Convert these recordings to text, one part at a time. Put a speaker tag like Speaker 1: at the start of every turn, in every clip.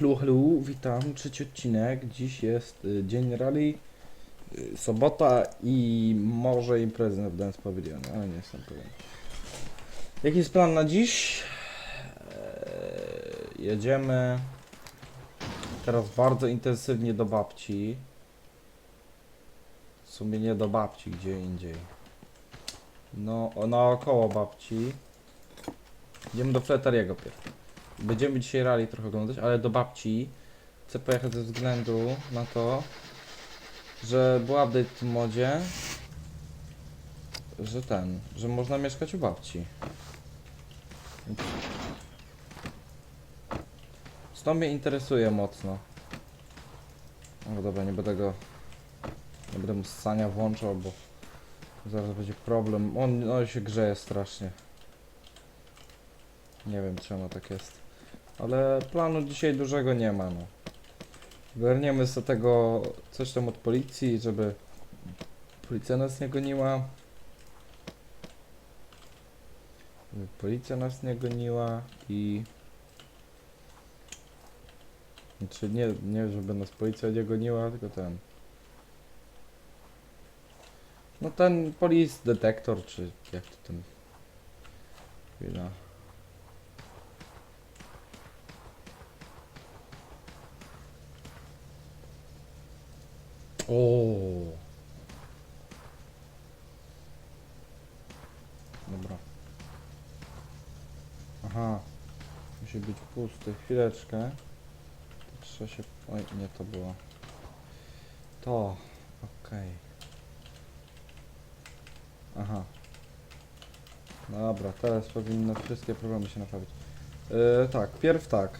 Speaker 1: Hello, hello, witam, trzeci odcinek. Dziś jest y, dzień rally, y, sobota i może imprezy na Dance Pavilion, ale nie jestem pewien. Jaki jest plan na dziś? Eee, jedziemy teraz bardzo intensywnie do babci. W sumie nie do babci, gdzie indziej. No, naokoło babci. Idziemy do Fletariego pierw. Będziemy dzisiaj rally trochę oglądać, ale do babci chcę pojechać ze względu na to, że był update w tym modzie, że ten, że można mieszkać u babci. Więc To mnie interesuje mocno. No dobra, nie będę go, nie będę mu ssania włączał, bo zaraz będzie problem. On, on się grzeje strasznie. Nie wiem czemu tak jest. Ale planu dzisiaj dużego nie ma, no. Werniemy sobie tego coś tam od policji, żeby policja nas nie goniła. Policja nas nie goniła i... Znaczy nie, nie żeby nas policja nie goniła, tylko ten... No ten police detektor, czy jak to ten... Chwila. O. Dobra. Aha. Musi być pusty. Chwileczkę. Trzeba się... Oj, nie to było. To. Okej. Aha. Dobra, teraz powinno wszystkie problemy się naprawić. Yy, tak, pierw tak.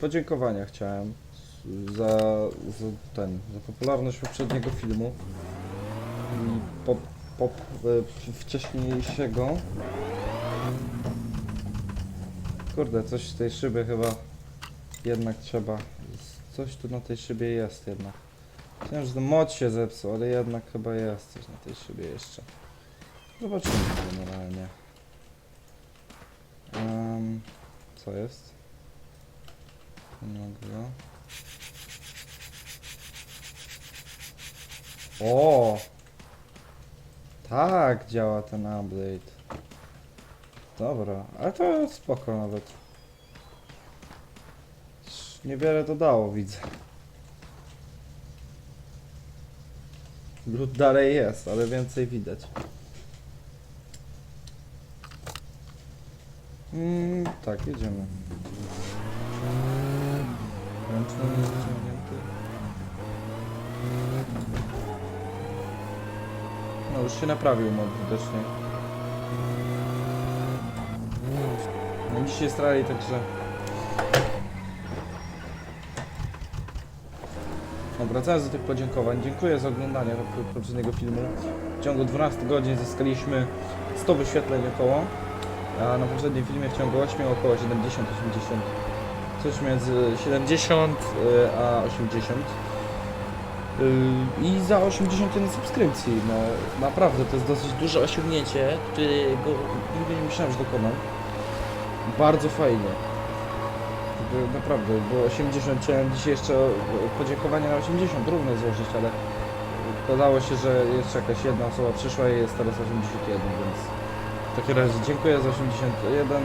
Speaker 1: Podziękowania chciałem za, za ten, za popularność poprzedniego filmu i po, po, e, wcześniejszego. Kurde, coś z tej szyby chyba jednak trzeba. Coś tu na tej szybie jest jednak. Myślałem, że ten mod się zepsuł, ale jednak chyba jest coś na tej szybie jeszcze. Zobaczymy generalnie. Em, co jest? Nie mogę. O! Tak działa ten update. Dobra, ale to spoko nawet. Niewiele to dało, widzę. Lud dalej jest, ale więcej widać. Mm, tak, jedziemy. Ręczny nie wyciągnięty. No już się naprawił mod widocznie. No dzisiaj jest rally, także... No, wracając do tych podziękowań, dziękuję za oglądanie po- poprzedniego filmu. W ciągu 12 godzin zyskaliśmy 100 wyświetleń około, a na poprzednim filmie w ciągu 8 około 70-80. Coś między 70 y, a 80. Y, I za 81 subskrypcji, no naprawdę to jest dosyć duże osiągnięcie, którego nigdy nie myślałem, że dokonam. Bardzo fajnie. Naprawdę, bo 80 chciałem dzisiaj jeszcze podziękowania na 80 równe złożyć, ale okazało się, że jeszcze jakaś jedna osoba przyszła i jest teraz 81, więc w takim razie dziękuję za 81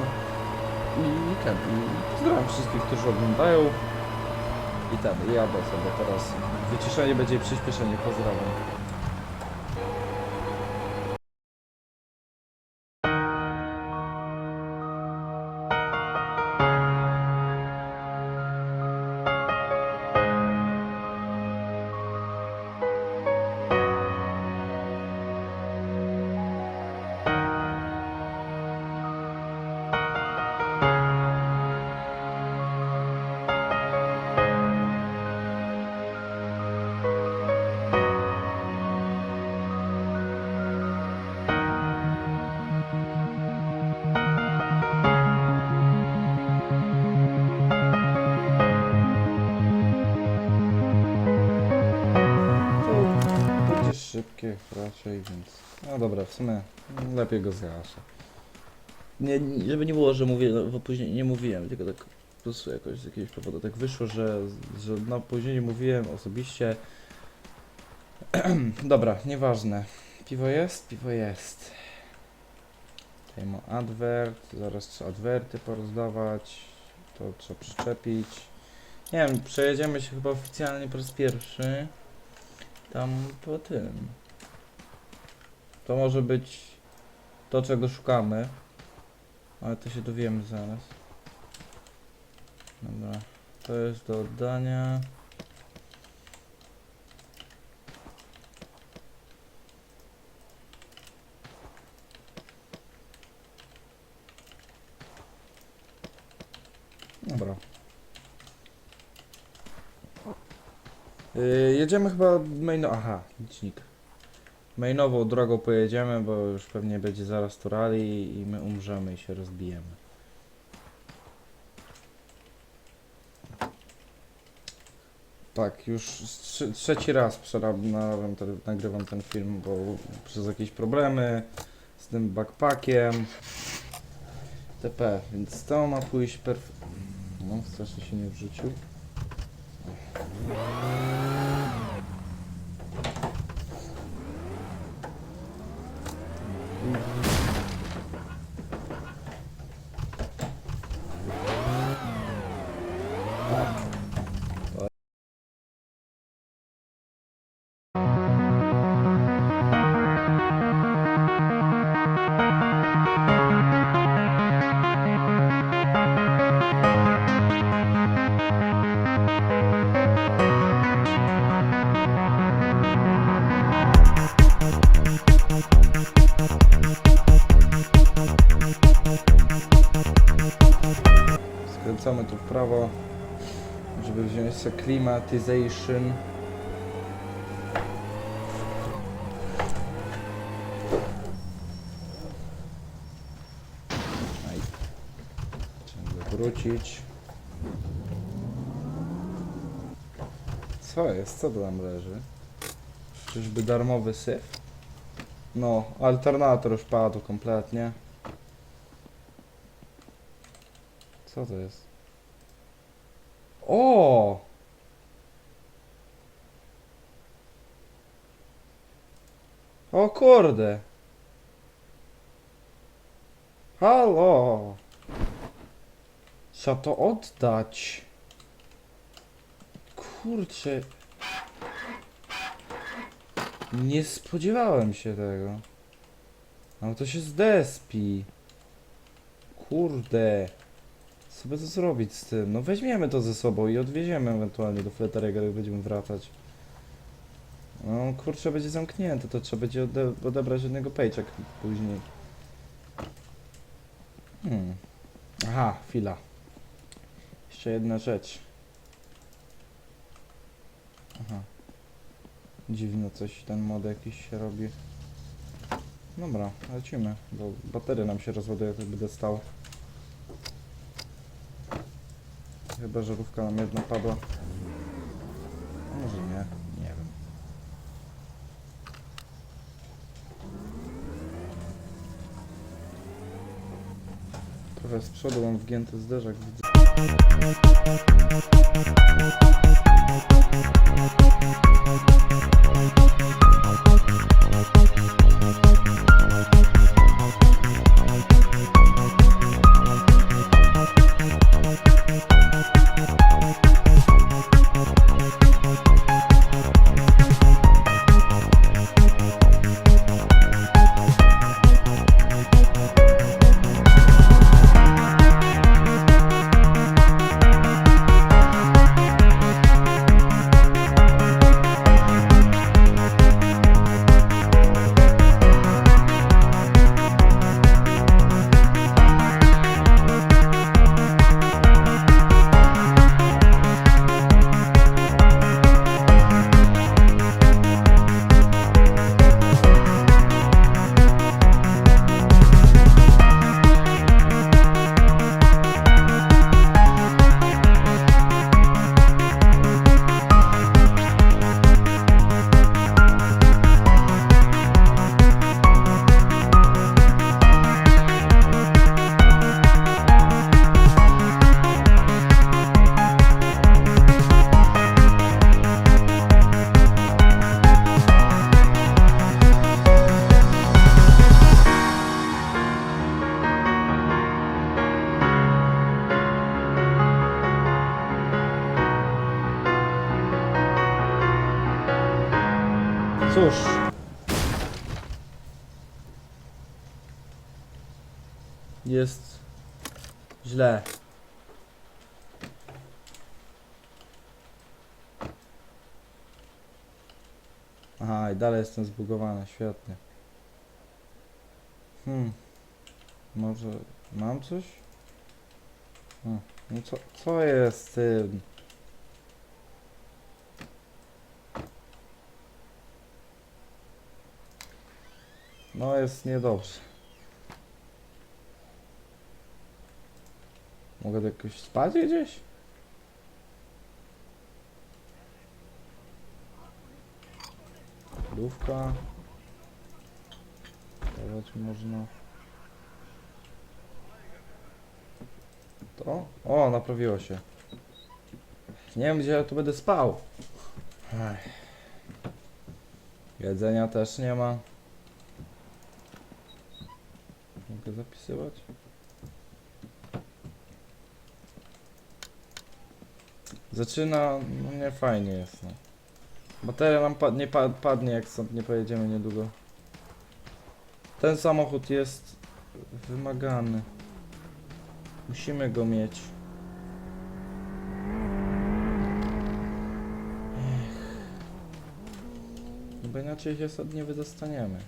Speaker 1: i ten, i pozdrawiam wszystkich, którzy oglądają i ten, jadę sobie teraz. Wyciszenie będzie przyspieszenie, pozdrawiam. Raczej, więc... No dobra, w sumie lepiej go zgaszę. Nie, nie- żeby nie było, że mówię w opóźnieniu, nie mówiłem, tylko tak prostu jakoś z jakiegoś powodu tak wyszło, że, że no później mówiłem osobiście. Dobra, nieważne. Piwo jest? Piwo jest. Tutaj mam adwert, zaraz trzeba adwerty porozdawać. To trzeba przyczepić. Nie wiem, przejedziemy się chyba oficjalnie po raz pierwszy. Tam po tym. To może być to, czego szukamy. Ale to się dowiemy zaraz. Dobra. To jest do oddania. Dobra. Yy, jedziemy chyba main... Aha, licznik. Mainową drogą pojedziemy, bo już pewnie będzie zaraz tu rally i my umrzemy i się rozbijemy. Tak, już trze- trzeci raz przerabiam ten, nagrywam ten film, bo przez jakieś problemy z tym backpackiem TP, więc to ma pójść perf... No, strasznie się nie wrzucił. Sobie climatization. Trzeba wrócić. Co jest? Co tam leży? Czyżby darmowy syf? No, alternator już padł kompletnie. Co to jest? O! O kurde! Halo! Trzeba to oddać. Kurczę. Nie spodziewałem się tego. No to się zdespi. Kurde. Co by to zrobić z tym? No weźmiemy to ze sobą i odwieziemy ewentualnie do Fletarego, jak będziemy wracać. No kurczę, będzie zamknięte, to trzeba będzie ode odebrać jednego paycheck później. Hmm. Aha, chwila. Jeszcze jedna rzecz. Aha. Dziwno coś, ten mod jakiś się robi. Dobra, lecimy, bo bateria nam się rozładuje, jak będę stał. Chyba żarówka nam jedna padła. Może nie, nie wiem. Trochę z przodu mam wgięty zderzak, widzę. Źle. Aha, i dalej jestem zbugowany, świetnie. Hmm. Może mam coś? Hmm. No co, co jest tym? No jest niedobrze. Mogę tu jakoś spać gdzieś? Lówka. Dawać można. To? O, naprawiło się. Nie wiem, gdzie ja tu będę spał. Ech. Jedzenia też nie ma. Mogę zapisywać? Zaczyna, no nie fajnie jest, no. Bateria nam pad nie pa padnie, jak stąd nie pojedziemy niedługo. Ten samochód jest wymagany. Musimy go mieć. Ech. Bo inaczej się stąd nie wydostaniemy.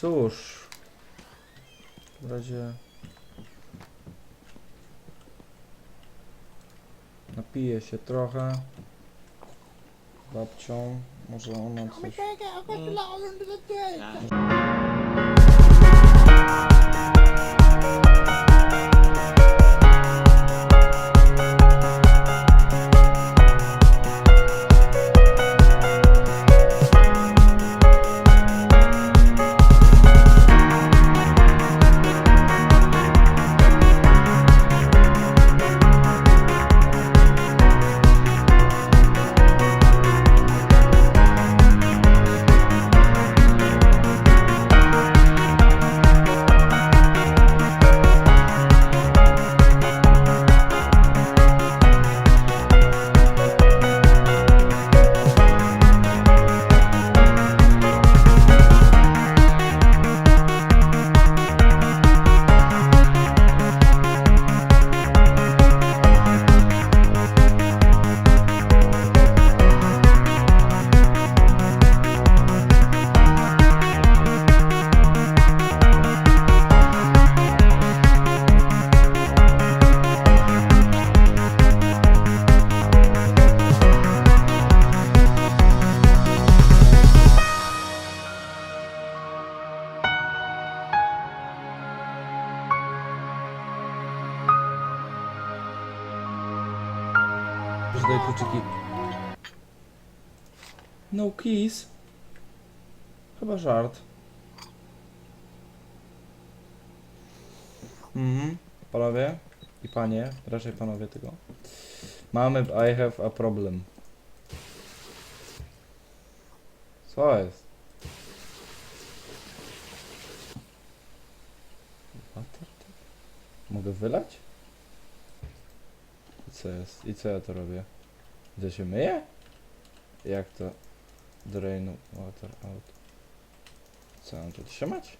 Speaker 1: Cóż. W razie... Napiję się trochę. Babcią. Może ona coś... Daj kluczyki. No keys. Chyba żart. Mhm. Panowie i panie, raczej panowie tego. Mamy, I have a problem. Co jest? Mogę wylać? I co ja to robię? Gdzie się myję? Jak to? Drain water out. Co mam tu trzymać?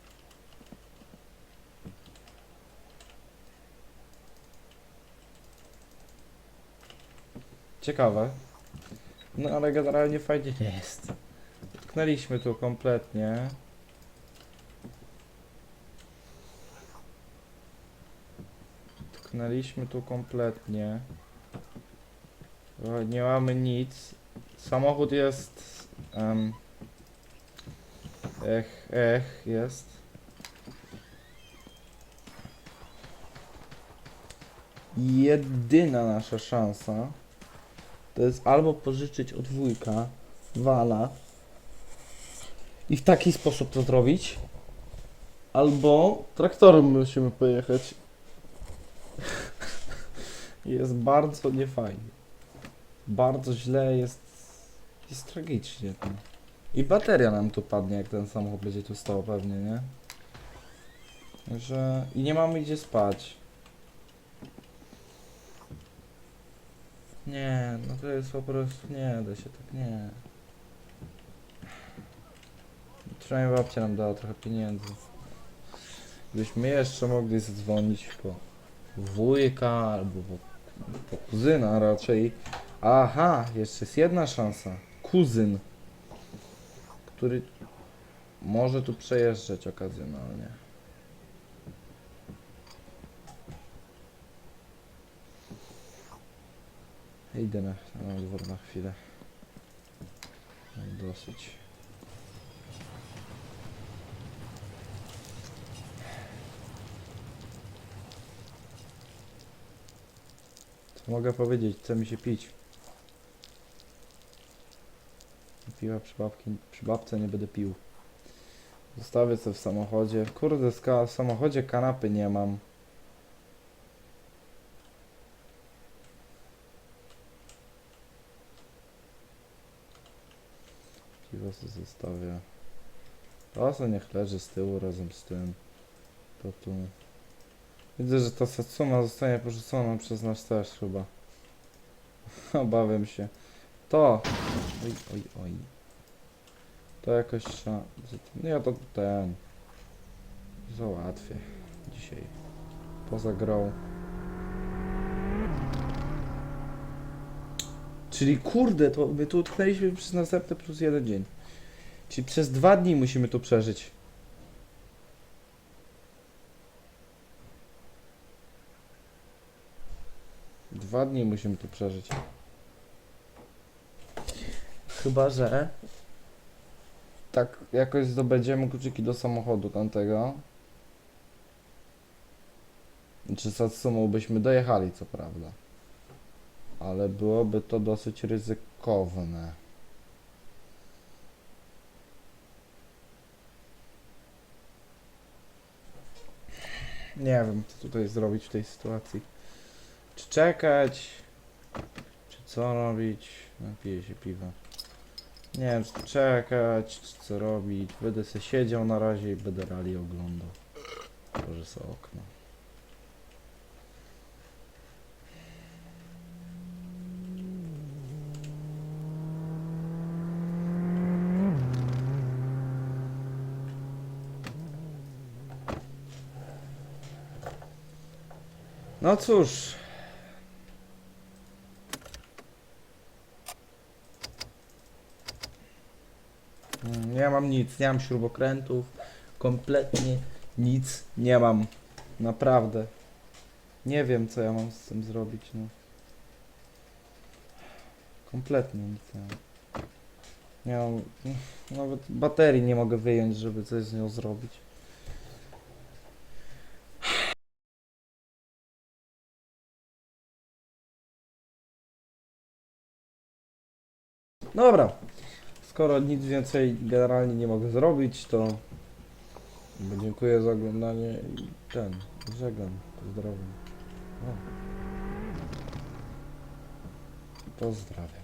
Speaker 1: Ciekawe. No ale generalnie fajnie nie jest. Utknęliśmy tu kompletnie. Utknęliśmy tu kompletnie. Nie mamy nic. Samochód jest. em, ech, ech, jest. Jedyna nasza szansa to jest albo pożyczyć od wujka wala i w taki sposób to zrobić, albo traktorem musimy pojechać. Jest bardzo niefajnie. Bardzo źle jest. Jest tragicznie. No. I bateria nam tu padnie, jak ten samochód będzie tu stał pewnie, nie? Że... I nie mamy gdzie spać. Nie, no to jest po prostu... Nie da się tak, nie. Przynajmniej babcia nam dała trochę pieniędzy. Byśmy jeszcze mogli zadzwonić po wujka albo po, po kuzyna raczej. Aha, jeszcze jest jedna szansa. Kuzyn, który może tu przejeżdżać okazjonalnie. Idę na, na dwór na chwilę. Mam Dosyć. Co mogę powiedzieć? Chce mi się pić. Piła przy, babki, przy babce nie będę pił. Zostawię sobie w samochodzie. Kurde, w samochodzie kanapy nie mam. Piwo sobie zostawię. Co niech leży z tyłu razem z tym. To tu. Widzę, że ta Satsuma zostanie porzucona przez nas też chyba. Obawiam się. To! Oj, oj, oj. To jakoś trzeba... Nie, to ten... Załatwię. Dzisiaj. Poza grą. Czyli kurde, to my tu utknęliśmy przez następny plus jeden dzień. Czyli przez dwa dni musimy tu przeżyć. Dwa dni musimy tu przeżyć. Chyba, że tak jakoś zdobędziemy kluczyki do samochodu tamtego. Czy Satsumą byśmy dojechali, co prawda. Ale byłoby to dosyć ryzykowne. Nie wiem, co tutaj zrobić w tej sytuacji. Czy czekać? Czy co robić? Napiję się piwa. Nie wiem, czy czekać, czy co robić. Będę se siedział na razie i będę rali oglądał. Może sobie okno. No cóż. Mm, Nie mam nic, nie mam śrubokrętów, kompletnie nic nie mam. Naprawdę. Nie wiem, co ja mam z tym zrobić, no. Kompletnie nic nie mam. Nie mam, nawet baterii nie mogę wyjąć, żeby coś z nią zrobić. Dobra. Skoro nic więcej generalnie nie mogę zrobić, to dziękuję za oglądanie i ten, żegnam, pozdrawiam. O. Pozdrawiam.